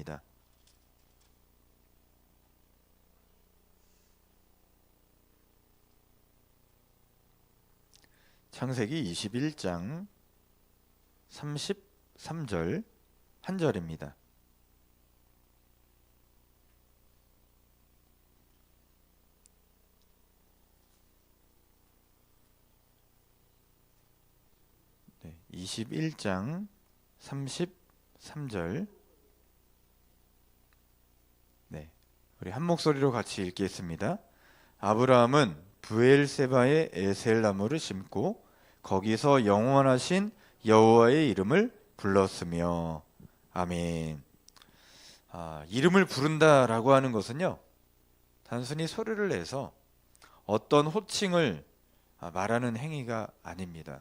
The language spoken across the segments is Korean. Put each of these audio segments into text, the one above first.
있습니다. 창세기 21장 33절 한 절입니다. 네, 21장 33절 네, 우리 한 목소리로 같이 읽겠습니다. 아브라함은 부엘세바의 에셀 나무를 심고 거기서 영원하신 여호와의 이름을 불렀으며 아멘. 아, 이름을 부른다라고 하는 것은요 단순히 소리를 내서 어떤 호칭을 아, 말하는 행위가 아닙니다.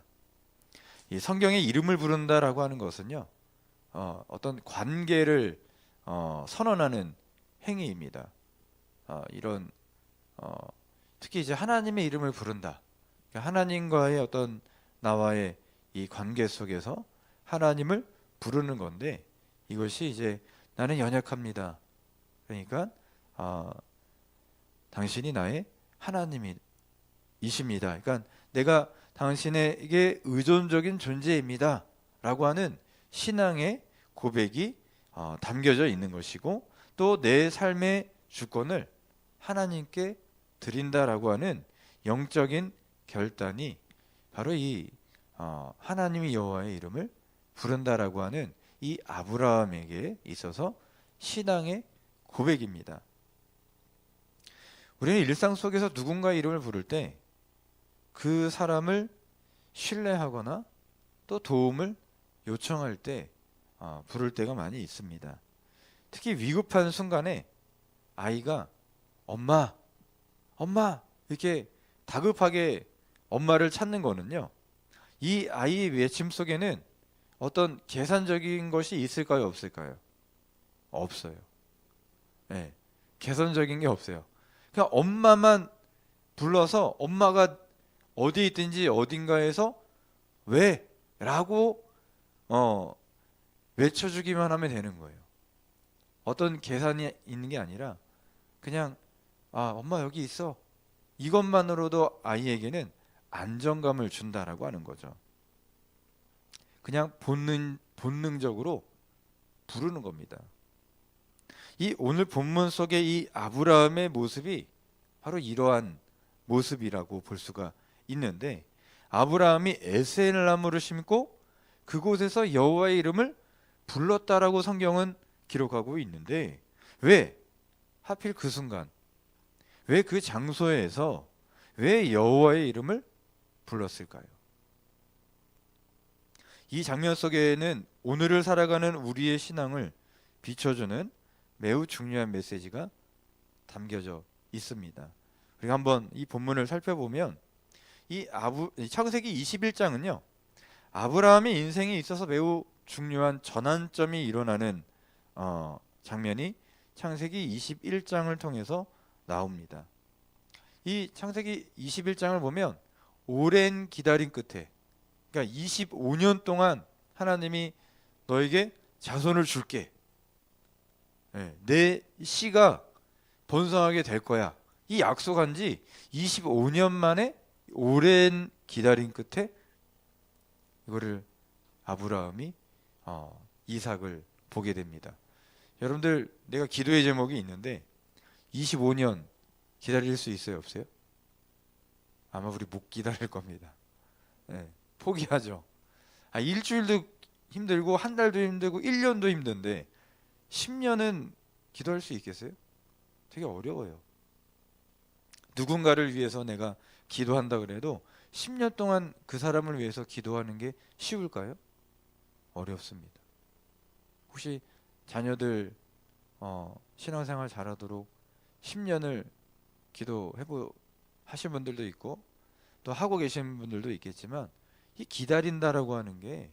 이 성경에 이름을 부른다라고 하는 것은요 어, 어떤 관계를 어, 선언하는 행위입니다. 어, 이런 어, 특히 이제 하나님의 이름을 부른다. 그러니까 하나님과의 어떤 나와의 이 관계 속에서 하나님을 부르는 건데 이것이 이제 나는 연약합니다. 그러니까 아, 당신이 나의 하나님이 이십니다. 그러니까 내가 당신에게 의존적인 존재입니다.라고 하는 신앙의 고백이 어, 담겨져 있는 것이고 또 내 삶의 주권을 하나님께 드린다라고 하는 영적인 결단이 바로 이 어, 하나님이 여호와의 이름을 부른다라고 하는 이 아브라함에게 있어서 신앙의 고백입니다. 우리는 일상 속에서 누군가 이름을 부를 때 그 사람을 신뢰하거나 또 도움을 요청할 때 어, 부를 때가 많이 있습니다. 특히 위급한 순간에 아이가 엄마, 엄마 이렇게 다급하게 엄마를 찾는 거는요. 이 아이의 외침 속에는 어떤 계산적인 것이 있을까요, 없을까요? 없어요. 네, 계산적인 게 없어요. 그냥 엄마만 불러서 엄마가 어디 있든지 어딘가에서 왜 라고 어 외쳐주기만 하면 되는 거예요. 어떤 계산이 있는 게 아니라 그냥 아 엄마 여기 있어 이것만으로도 아이에게는 안정감을 준다라고 하는 거죠. 그냥 본능 본능적으로 부르는 겁니다. 이 오늘 본문 속의 이 아브라함의 모습이 바로 이러한 모습이라고 볼 수가 있는데 아브라함이 에셀 나무를 심고 그곳에서 여호와의 이름을 불렀다라고 성경은 기록하고 있는데 왜 하필 그 순간 왜 그 장소에서 왜 여호와의 이름을 불렀을까요? 이 장면 속에는 오늘을 살아가는 우리의 신앙을 비춰주는 매우 중요한 메시지가 담겨져 있습니다. 우리가 한번 이 본문을 살펴보면 이 아부 이 창세기 21장은요. 아브라함의 인생에 있어서 매우 중요한 전환점이 일어나는 어, 장면이 창세기 21장을 통해서 나옵니다. 이 창세기 21장을 보면 오랜 기다림 끝에 그러니까 25년 동안 하나님이 너에게 자손을 줄게. 네, 내 씨가 번성하게 될 거야. 이 약속한 지 25년 만에 오랜 기다림 끝에 이거를 아브라함이 어, 이삭을 보게 됩니다. 여러분들 내가 기도의 제목이 있는데 25년 기다릴 수 있어요 없어요? 아마 우리 못 기다릴 겁니다. 네, 포기하죠. 아, 일주일도 힘들고 한 달도 힘들고 1년도 힘든데 10년은 기도할 수 있겠어요? 되게 어려워요. 누군가를 위해서 내가 기도한다 그래도 10년 동안 그 사람을 위해서 기도하는 게 쉬울까요? 어렵습니다. 혹시 자녀들 어, 신앙생활 잘하도록 10년을 기도해보 하신 분들도 있고 또 하고 계신 분들도 있겠지만 이 기다린다라고 하는 게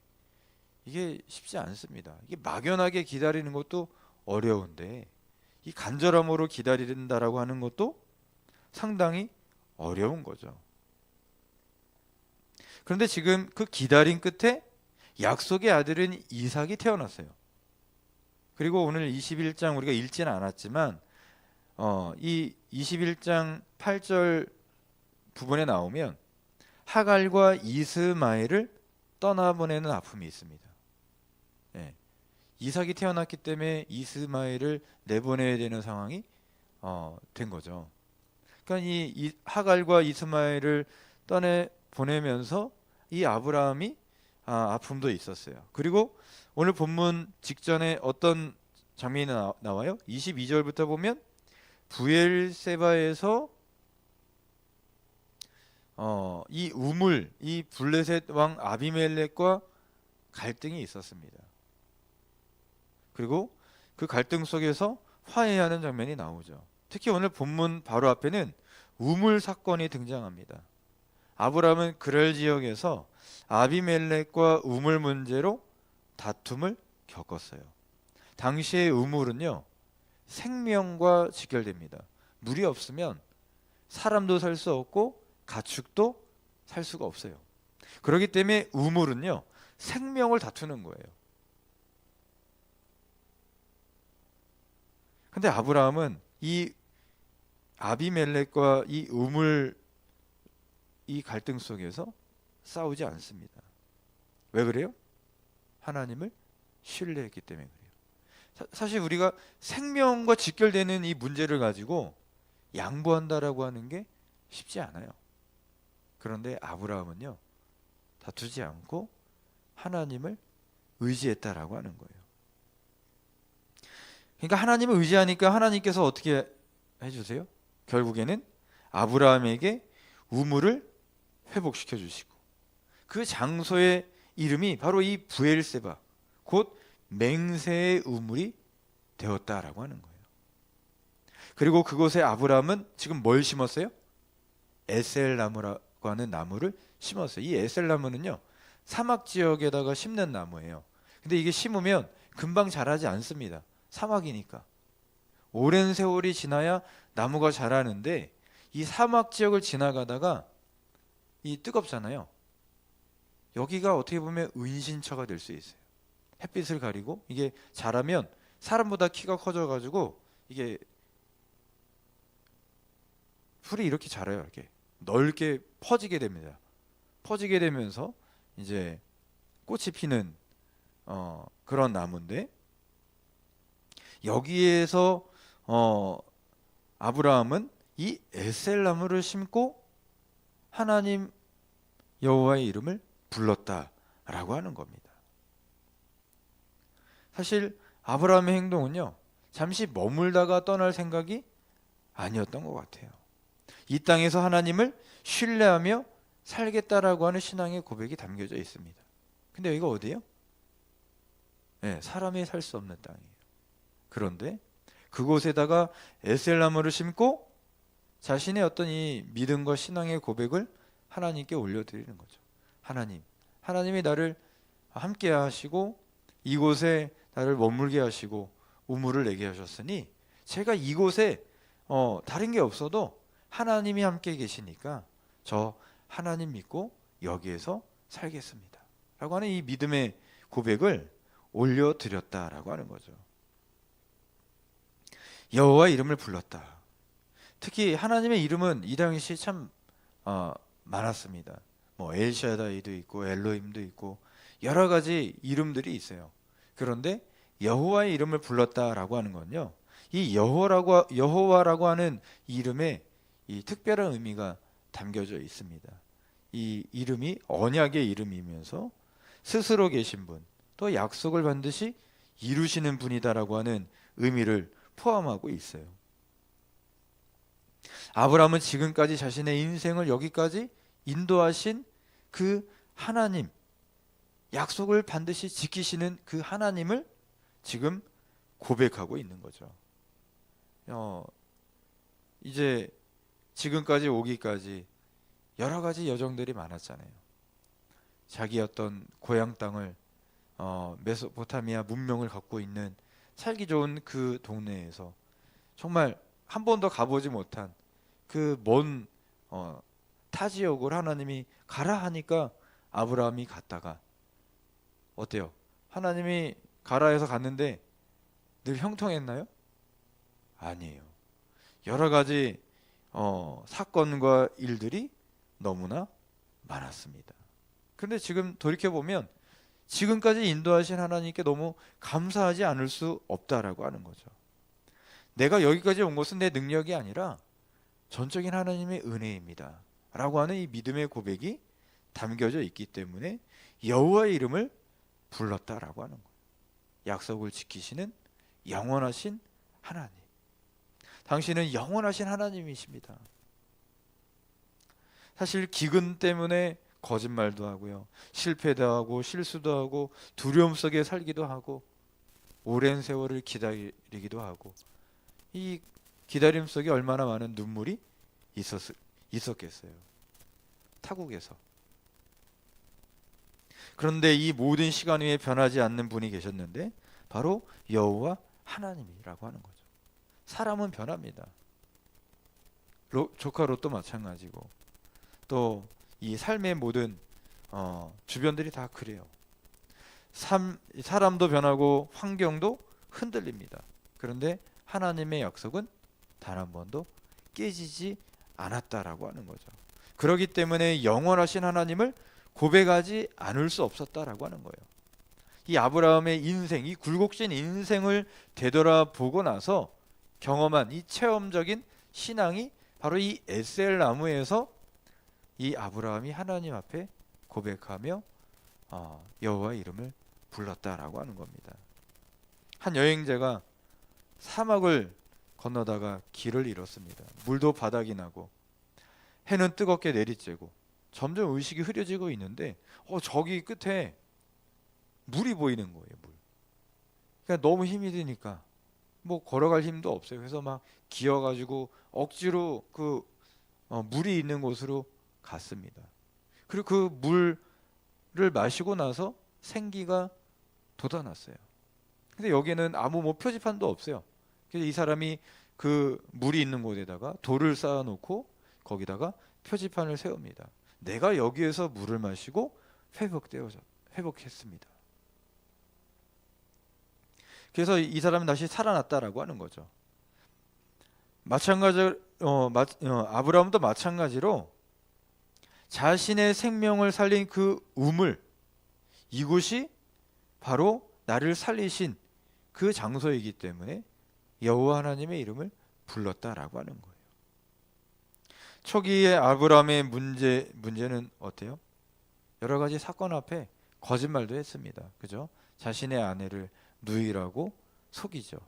이게 쉽지 않습니다. 이게 막연하게 기다리는 것도 어려운데 이 간절함으로 기다린다라고 하는 것도 상당히 어려운 거죠. 그런데 지금 그 기다림 끝에 약속의 아들은 이삭이 태어났어요. 그리고 오늘 21장 우리가 읽지는 않았지만 어, 이 21장 8절 부분에 나오면 하갈과 이스마엘을 떠나보내는 아픔이 있습니다. 예. 이삭이 태어났기 때문에 이스마엘을 내보내야 되는 상황이 어, 된 거죠. 그러니까 이, 이 하갈과 이스마엘을 떠내 보내면서 이 아브라함이 아, 아픔도 있었어요. 그리고 오늘 본문 직전에 어떤 장면이 나, 나와요? 22절부터 보면 부엘세바에서 어, 이 우물, 이 블레셋 왕 아비멜렉과 갈등이 있었습니다. 그리고 그 갈등 속에서 화해하는 장면이 나오죠. 특히 오늘 본문 바로 앞에는 우물 사건이 등장합니다. 아브라함은 그럴 지역에서 아비멜렉과 우물 문제로 다툼을 겪었어요. 당시의 우물은요 생명과 직결됩니다. 물이 없으면 사람도 살 수 없고 가축도 살 수가 없어요. 그렇기 때문에 우물은요 생명을 다투는 거예요. 근데 아브라함은 이 아비멜렉과 이 우물 이 갈등 속에서 싸우지 않습니다. 왜 그래요? 하나님을 신뢰했기 때문에 그래요. 사, 사실 우리가 생명과 직결되는 이 문제를 가지고 양보한다라고 하는 게 쉽지 않아요. 그런데 아브라함은요 다투지 않고 하나님을 의지했다라고 하는 거예요. 그러니까 하나님을 의지하니까 하나님께서 어떻게 해주세요? 결국에는 아브라함에게 우물을 회복시켜 주시고 그 장소의 이름이 바로 이 부엘세바 곧 맹세의 우물이 되었다라고 하는 거예요. 그리고 그곳에 아브라함은 지금 뭘 심었어요? 에셀 나무라고 하는 나무를 심었어요. 이 에셀 나무는요 사막 지역에다가 심는 나무예요. 근데 이게 심으면 금방 자라지 않습니다. 사막이니까 오랜 세월이 지나야 나무가 자라는데 이 사막 지역을 지나가다가 이 뜨겁잖아요. 여기가 어떻게 보면 은신처가 될 수 있어요. 햇빛을 가리고 이게 자라면 사람보다 키가 커져 가지고 이게 풀이 이렇게 자라요. 이렇게 넓게 퍼지게 됩니다. 퍼지게 되면서 이제 꽃이 피는 어, 그런 나무인데 여기에서 어, 아브라함은 이 에셀 나무를 심고 하나님 여호와의 이름을 불렀다라고 하는 겁니다. 사실 아브라함의 행동은요 잠시 머물다가 떠날 생각이 아니었던 것 같아요. 이 땅에서 하나님을 신뢰하며 살겠다라고 하는 신앙의 고백이 담겨져 있습니다. 근데 여기가 어디예요? 네, 사람이 살 수 없는 땅이에요. 그런데 그곳에다가 에셀나무를 심고 자신의 어떤 이 믿음과 신앙의 고백을 하나님께 올려드리는 거죠. 하나님, 하나님이 나를 함께 하시고 이곳에 나를 머물게 하시고 우물을 내게 하셨으니 제가 이곳에 어, 다른 게 없어도 하나님이 함께 계시니까 저 하나님 믿고 여기에서 살겠습니다. 라고 하는 이 믿음의 고백을 올려드렸다라고 하는 거죠. 여호와 이름을 불렀다. 특히 하나님의 이름은 이 당시 참 어, 많았습니다. 뭐 엘샤다이도 있고 엘로힘도 있고 여러 가지 이름들이 있어요. 그런데 여호와의 이름을 불렀다라고 하는 건요. 이 여호라고 여호와라고 하는 이름에 이 특별한 의미가 담겨져 있습니다. 이 이름이 언약의 이름이면서 스스로 계신 분, 또 약속을 반드시 이루시는 분이다라고 하는 의미를 포함하고 있어요. 아브라함은 지금까지 자신의 인생을 여기까지 인도하신 그 하나님, 약속을 반드시 지키시는 그 하나님을 지금 고백하고 있는 거죠. 어, 이제 지금까지 오기까지 여러 가지 여정들이 많았잖아요. 자기 어떤 고향 땅을 어, 메소포타미아 문명을 갖고 있는 살기 좋은 그 동네에서 정말 한 번도 가보지 못한 그먼 어, 타 지역을 하나님이 가라 하니까 아브라함이 갔다가 어때요? 하나님이 가라 해서 갔는데 늘 형통했나요? 아니에요. 여러 가지 어, 사건과 일들이 너무나 많았습니다. 그런데 지금 돌이켜 보면 지금까지 인도하신 하나님께 너무 감사하지 않을 수 없다라고 하는 거죠. 내가 여기까지 온 것은 내 능력이 아니라 전적인 하나님의 은혜입니다. 라고 하는 이 믿음의 고백이 담겨져 있기 때문에 여호와의 이름을 불렀다라고 하는 거예요. 약속을 지키시는 영원하신 하나님. 당신은 영원하신 하나님이십니다. 사실 기근 때문에 거짓말도 하고요. 실패도 하고 실수도 하고 두려움 속에 살기도 하고 오랜 세월을 기다리기도 하고 이 기다림 속에 얼마나 많은 눈물이 있었, 있었겠어요. 타국에서. 그런데 이 모든 시간 위에 변하지 않는 분이 계셨는데 바로 여호와 하나님이라고 하는 거죠. 사람은 변합니다. 로, 조카 롯도 마찬가지고 또 이 삶의 모든 어, 주변들이 다 그래요. 삶, 사람도 변하고 환경도 흔들립니다. 그런데 하나님의 약속은 단 한 번도 깨지지 않았다라고 하는 거죠. 그렇기 때문에 영원하신 하나님을 고백하지 않을 수 없었다라고 하는 거예요. 이 아브라함의 인생, 이 굴곡진 인생을 되돌아보고 나서 경험한 이 체험적인 신앙이 바로 이 에셀 나무에서 이 아브라함이 하나님 앞에 고백하며 어, 여호와의 이름을 불렀다라고 하는 겁니다. 한 여행자가 사막을 건너다가 길을 잃었습니다. 물도 바닥이 나고 해는 뜨겁게 내리쬐고 점점 의식이 흐려지고 있는데 어 저기 끝에 물이 보이는 거예요. 물. 그러니까 너무 힘이 드니까 뭐 걸어갈 힘도 없어요. 그래서 막 기어가지고 억지로 그 어, 물이 있는 곳으로 갔습니다. 그리고 그 물을 마시고 나서 생기가 돋아났어요. 근데 여기는 아무 뭐 표지판도 없어요. 그래서 이 사람이 그 물이 있는 곳에다가 돌을 쌓아놓고 거기다가 표지판을 세웁니다. 내가 여기에서 물을 마시고 회복되어 회복했습니다. 그래서 이 사람은 다시 살아났다라고 하는 거죠. 마찬가지 어, 마, 어, 아브라함도 마찬가지로 자신의 생명을 살린 그 우물 이곳이 바로 나를 살리신 그 장소이기 때문에 여호와 하나님의 이름을 불렀다라고 하는 거예요. 초기에 아브라함의 문제 문제는 어때요? 여러 가지 사건 앞에 거짓말도 했습니다. 그죠? 자신의 아내를 누이라고 속이죠.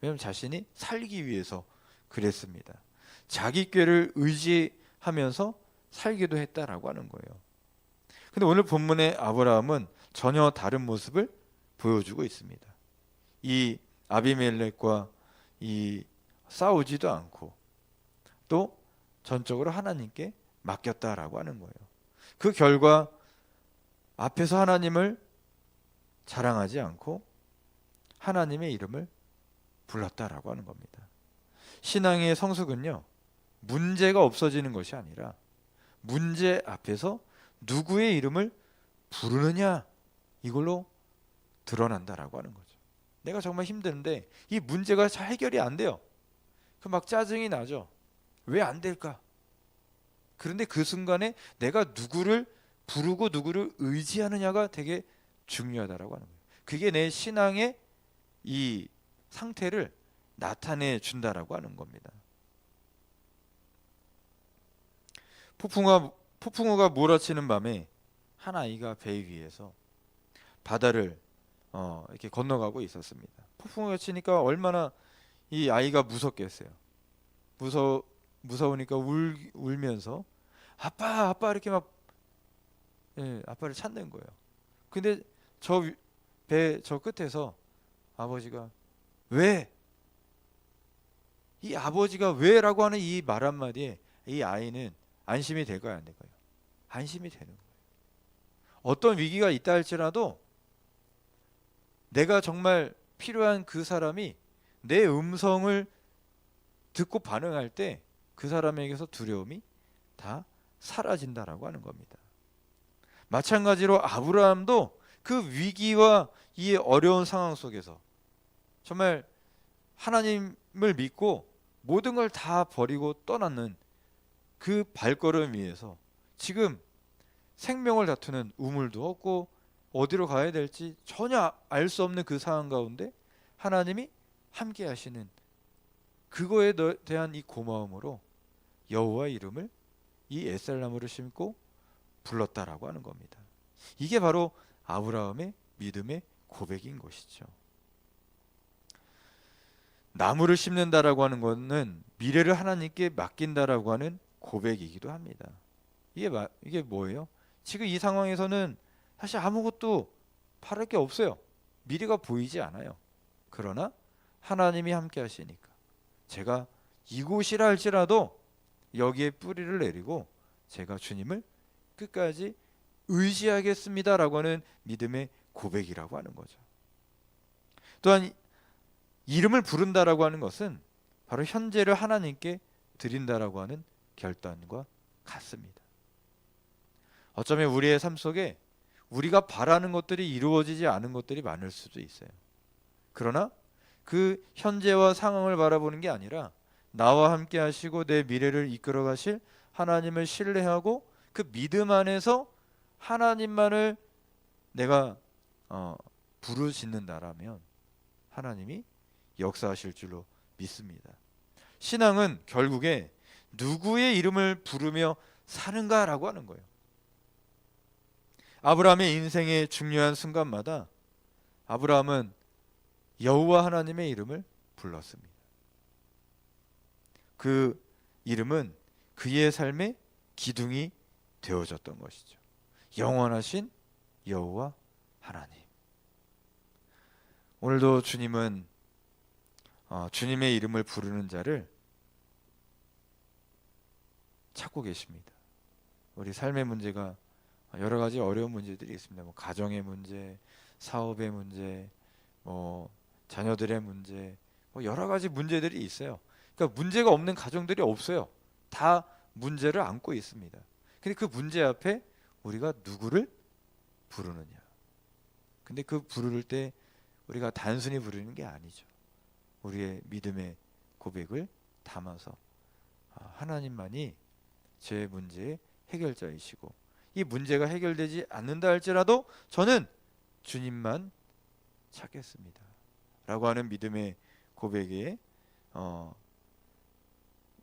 왜냐하면 자신이 살기 위해서 그랬습니다. 자기 꾀를 의지하면서 살기도 했다라고 하는 거예요. 근데 오늘 본문의 아브라함은 전혀 다른 모습을 보여주고 있습니다. 이 아비멜렉과 이 싸우지도 않고 또 전적으로 하나님께 맡겼다라고 하는 거예요. 그 결과 앞에서 하나님을 자랑하지 않고 하나님의 이름을 불렀다라고 하는 겁니다. 신앙의 성숙은요, 문제가 없어지는 것이 아니라 문제 앞에서 누구의 이름을 부르느냐 이걸로 드러난다라고 하는 거죠. 내가 정말 힘든데 이 문제가 잘 해결이 안 돼요. 그 막 짜증이 나죠. 왜 안 될까? 그런데 그 순간에 내가 누구를 부르고 누구를 의지하느냐가 되게 중요하다라고 하는 거예요. 그게 내 신앙의 이 상태를 나타내 준다라고 하는 겁니다. 폭풍우가 폭풍우가 몰아치는 밤에 한 아이가 배 위에서 바다를 어, 이렇게 건너가고 있었습니다. 폭풍우가 치니까 얼마나 이 아이가 무섭겠어요. 무서 무서우니까 울 울면서 아빠 아빠 이렇게 막 예, 아빠를 찾는 거예요. 근데 저 배저 끝에서 아버지가 왜? 이 아버지가 왜라고 하는 이 말 한마디에 이 아이는 안심이 될까요, 안 될까요? 안심이 되는 거예요. 어떤 위기가 있다 할지라도 내가 정말 필요한 그 사람이 내 음성을 듣고 반응할 때 그 사람에게서 두려움이 다 사라진다라고 하는 겁니다. 마찬가지로 아브라함도 그 위기와 이 어려운 상황 속에서 정말 하나님을 믿고 모든 걸 다 버리고 떠나는 그 발걸음 위에서 지금 생명을 다투는 우물도 없고 어디로 가야 될지 전혀 알 수 없는 그 상황 가운데 하나님이 함께 하시는 그거에 더- 대한 이 고마움으로 여호와 이름을 이 에셀나무를 심고 불렀다라고 하는 겁니다. 이게 바로 아브라함의 믿음의 고백인 것이죠. 나무를 심는다라고 하는 것은 미래를 하나님께 맡긴다라고 하는 고백이기도 합니다. 이게 마, 이게 뭐예요? 지금 이 상황에서는 사실 아무것도 바랄 게 없어요. 미래가 보이지 않아요. 그러나 하나님이 함께 하시니까 제가 이곳이라 할지라도 여기에 뿌리를 내리고 제가 주님을 끝까지 의지하겠습니다라고 하는 믿음의 고백이라고 하는 거죠. 또한 이름을 부른다라고 하는 것은 바로 현재를 하나님께 드린다라고 하는 결단과 같습니다. 어쩌면 우리의 삶 속에 우리가 바라는 것들이 이루어지지 않은 것들이 많을 수도 있어요. 그러나 그 현재와 상황을 바라보는 게 아니라 나와 함께 하시고 내 미래를 이끌어 가실 하나님을 신뢰하고 그 믿음 안에서 하나님만을 내가 어, 부르짖는다라면 하나님이 역사하실 줄로 믿습니다. 신앙은 결국에 누구의 이름을 부르며 사는가라고 하는 거예요. 아브라함의 인생의 중요한 순간마다 아브라함은 여호와 하나님의 이름을 불렀습니다. 그 이름은 그의 삶의 기둥이 되어졌던 것이죠. 영원하신 여호와 하나님. 오늘도 주님은 어, 주님의 이름을 부르는 자를 찾고 계십니다. 우리 삶의 문제가 여러 가지 어려운 문제들이 있습니다. 뭐 가정의 문제, 사업의 문제, 뭐 자녀들의 문제, 뭐 여러 가지 문제들이 있어요. 그러니까 문제가 없는 가정들이 없어요. 다 문제를 안고 있습니다. 근데 그 문제 앞에 우리가 누구를 부르느냐? 근데 그 부를 때 우리가 단순히 부르는 게 아니죠. 우리의 믿음의 고백을 담아서 아, 하나님만이 제 문제의 해결자이시고 이 문제가 해결되지 않는다 할지라도 저는 주님만 찾겠습니다. 라고 하는 믿음의 고백에 어,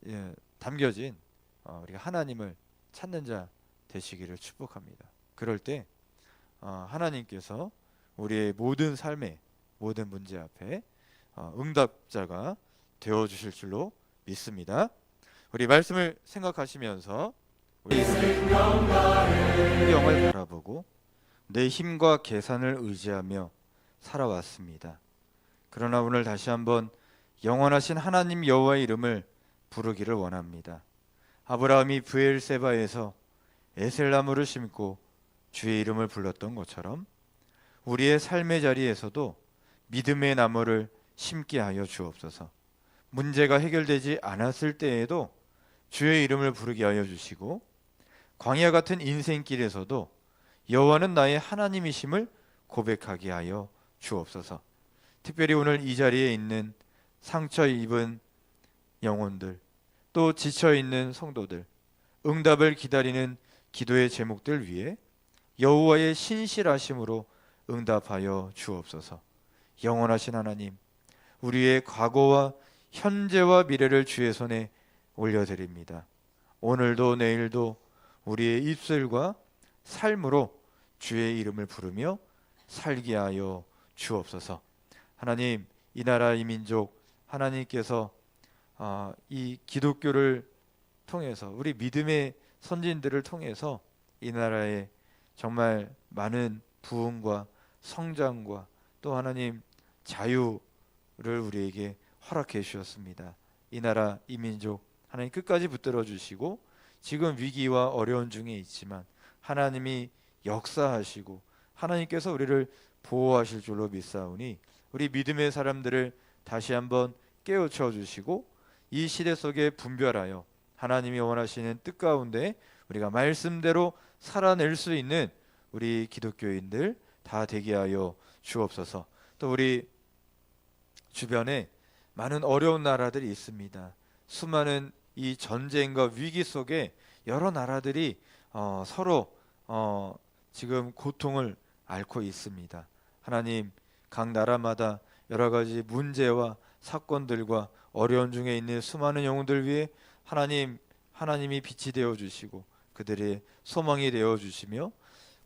예, 담겨진 어, 우리가 하나님을 찾는 자 되시기를 축복합니다. 그럴 때 어, 하나님께서 우리의 모든 삶의 모든 문제 앞에 어, 응답자가 되어 주실 줄로 믿습니다. 우리 말씀을 생각하시면서 성경을 바라보고 내 힘과 계산을 의지하며 살아왔습니다. 그러나 오늘 다시 한번 영원하신 하나님 여호와의 이름을 부르기를 원합니다. 아브라함이 브엘세바에서 에셀나무를 심고 주의 이름을 불렀던 것처럼 우리의 삶의 자리에서도 믿음의 나무를 심게 하여 주옵소서. 문제가 해결되지 않았을 때에도 주의 이름을 부르게 하여 주시고 광야 같은 인생길에서도 여호와는 나의 하나님이심을 고백하게 하여 주옵소서. 특별히 오늘 이 자리에 있는 상처 입은 영혼들, 또 지쳐 있는 성도들, 응답을 기다리는 기도의 제목들 위해 여호와의 신실하심으로 응답하여 주옵소서. 영원하신 하나님, 우리의 과거와 현재와 미래를 주의 손에 올려드립니다. 오늘도 내일도 우리의 입술과 삶으로 주의 이름을 부르며 살게 하여 주옵소서. 하나님, 이 나라 이 민족 하나님께서 아, 이 기독교를 통해서 우리 믿음의 선진들을 통해서 이 나라에 정말 많은 부흥과 성장과 또 하나님 자유를 우리에게 허락해 주셨습니다. 이 나라 이 민족 하나님 끝까지 붙들어 주시고 지금 위기와 어려운 중에 있지만 하나님이 역사하시고 하나님께서 우리를 보호하실 줄로 믿사오니 우리 믿음의 사람들을 다시 한번 깨우쳐 주시고 이 시대 속에 분별하여 하나님이 원하시는 뜻 가운데 우리가 말씀대로 살아낼 수 있는 우리 기독교인들 다 되게 하여 주옵소서. 또 우리 주변에 많은 어려운 나라들이 있습니다. 수많은 이 전쟁과 위기 속에 여러 나라들이 어, 서로 어, 지금 고통을 앓고 있습니다. 하나님 각 나라마다 여러 가지 문제와 사건들과 어려운 중에 있는 수많은 영혼들 위해 하나님 하나님이 빛이 되어 주시고 그들의 소망이 되어 주시며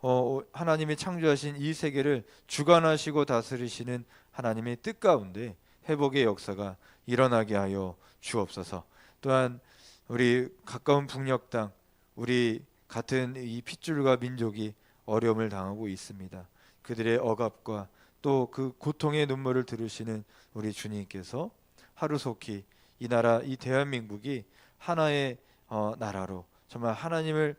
어, 하나님이 창조하신 이 세계를 주관하시고 다스리시는 하나님의 뜻 가운데 회복의 역사가 일어나게 하여 주옵소서. 또한 우리 가까운 북녘 땅 우리 같은 이 핏줄과 민족이 어려움을 당하고 있습니다. 그들의 억압과 또 그 고통의 눈물을 들으시는 우리 주님께서 하루속히 이 나라 이 대한민국이 하나의 어, 나라로 정말 하나님을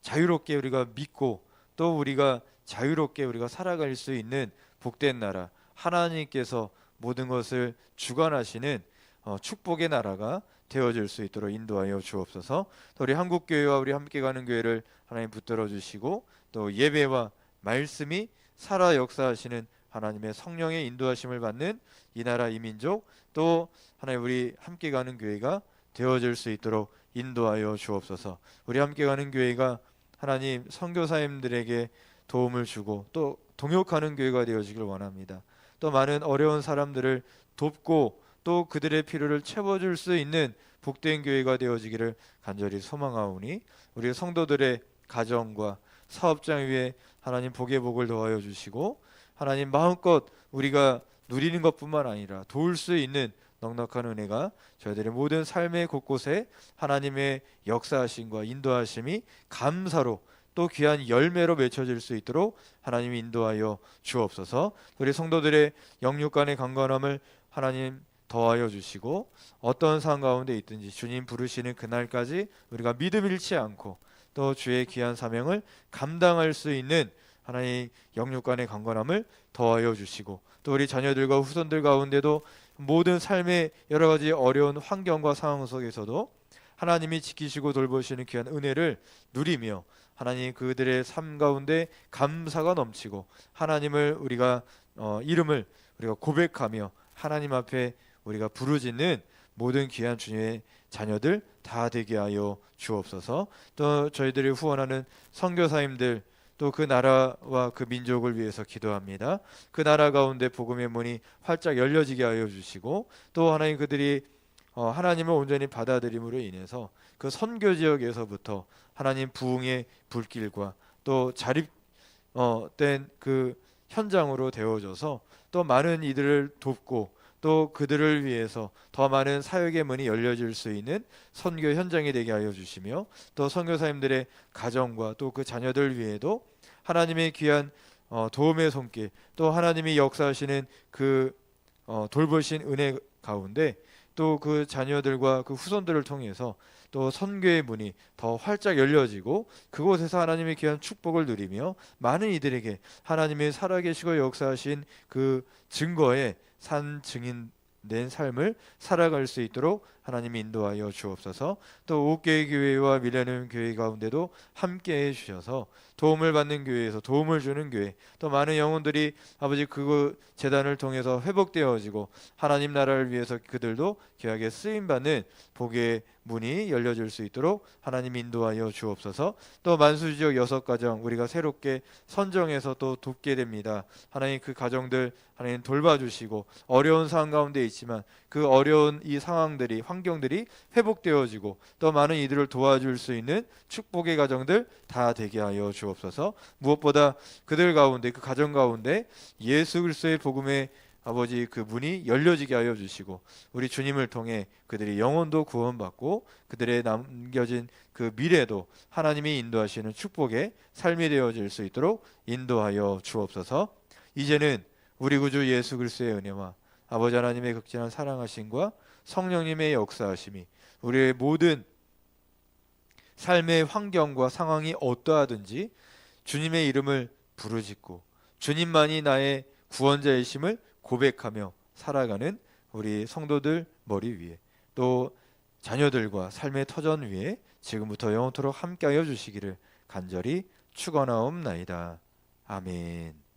자유롭게 우리가 믿고 또 우리가 자유롭게 우리가 살아갈 수 있는 복된 나라 하나님께서 모든 것을 주관하시는 어, 축복의 나라가 되어질 수 있도록 인도하여 주옵소서. 또 우리 한국 교회와 우리 함께 가는 교회를 하나님 붙들어 주시고 또 예배와 말씀이 살아 역사하시는 하나님의 성령의 인도하심을 받는 이 나라 이 민족 또 하나님 우리 함께 가는 교회가 되어질 수 있도록 인도하여 주옵소서. 우리 함께 가는 교회가 하나님 선교사님들에게 도움을 주고 또 동역하는 교회가 되어지길 원합니다. 또 많은 어려운 사람들을 돕고 또 그들의 필요를 채워줄 수 있는 복된 교회가 되어지기를 간절히 소망하오니 우리 성도들의 가정과 사업장 위에 하나님 복의 복을 더하여 주시고 하나님 마음껏 우리가 누리는 것뿐만 아니라 도울 수 있는 넉넉한 은혜가 저희들의 모든 삶의 곳곳에 하나님의 역사하심과 인도하심이 감사로 또 귀한 열매로 맺혀질 수 있도록 하나님 인도하여 주옵소서. 우리 성도들의 영육 간의 강건함을 하나님 더하여 주시고 어떤 상황 가운데 있든지 주님 부르시는 그날까지 우리가 믿음 잃지 않고 또 주의 귀한 사명을 감당할 수 있는 하나님 영육간의 강건함을 더하여 주시고 또 우리 자녀들과 후손들 가운데도 모든 삶의 여러 가지 어려운 환경과 상황 속에서도 하나님이 지키시고 돌보시는 귀한 은혜를 누리며 하나님 그들의 삶 가운데 감사가 넘치고 하나님을 우리가 어, 이름을 우리가 고백하며 하나님 앞에 우리가 부르짖는 모든 귀한 주님의 자녀들 다 되게 하여 주옵소서. 또 저희들이 후원하는 선교사님들 또 그 나라와 그 민족을 위해서 기도합니다. 그 나라 가운데 복음의 문이 활짝 열려지게 하여 주시고 또 하나님 그들이 어, 하나님을 온전히 받아들임으로 인해서 그 선교 지역에서부터 하나님 부흥의 불길과 또 자립된 어, 그 현장으로 되어져서 또 많은 이들을 돕고 또 그들을 위해서 더 많은 사역의 문이 열려질 수 있는 선교 현장이 되게 하여 주시며 또 선교사님들의 가정과 또 그 자녀들 위에도 하나님의 귀한 어, 도움의 손길 또 하나님이 역사하시는 그 어, 돌보신 은혜 가운데 또 그 자녀들과 그 후손들을 통해서 또 선교의 문이 더 활짝 열려지고 그곳에서 하나님의 귀한 축복을 누리며 많은 이들에게 하나님의 살아계시고 역사하신 그 증거에 산 증인된 삶을 살아갈 수 있도록 하나님이 인도하여 주옵소서. 또 옥교회 교회와 밀레니엄 교회 가운데도 함께 해 주셔서 도움을 받는 교회에서 도움을 주는 교회 또 많은 영혼들이 아버지 그 재단을 통해서 회복되어지고 하나님 나라를 위해서 그들도 귀하게 쓰임 받는 복의 문이 열려질 수 있도록 하나님 인도하여 주옵소서. 또 만수 지역 여섯 가정 우리가 새롭게 선정해서 또 돕게 됩니다. 하나님 그 가정들 하나님 돌봐주시고 어려운 상황 가운데 있지만 그 어려운 이 상황들이 환경들이 회복되어지고 또 많은 이들을 도와줄 수 있는 축복의 가정들 다 되게 하여 주옵소서. 무엇보다 그들 가운데 그 가정 가운데 예수 그리스도의 복음의 아버지 그 문이 열려지게 하여 주시고 우리 주님을 통해 그들이 영혼도 구원받고 그들의 남겨진 그 미래도 하나님이 인도하시는 축복의 삶이 되어질 수 있도록 인도하여 주옵소서. 이제는 우리 구주 예수 그리스도의 은혜와 아버지 하나님의 극진한 사랑하심과 성령님의 역사하심이 우리의 모든 삶의 환경과 상황이 어떠하든지 주님의 이름을 부르짖고 주님만이 나의 구원자이심을 고백하며 살아가는 우리 성도들 머리 위에 또 자녀들과 삶의 터전 위에 지금부터 영원토록 함께하여 주시기를 간절히 축원하옵나이다. 아멘.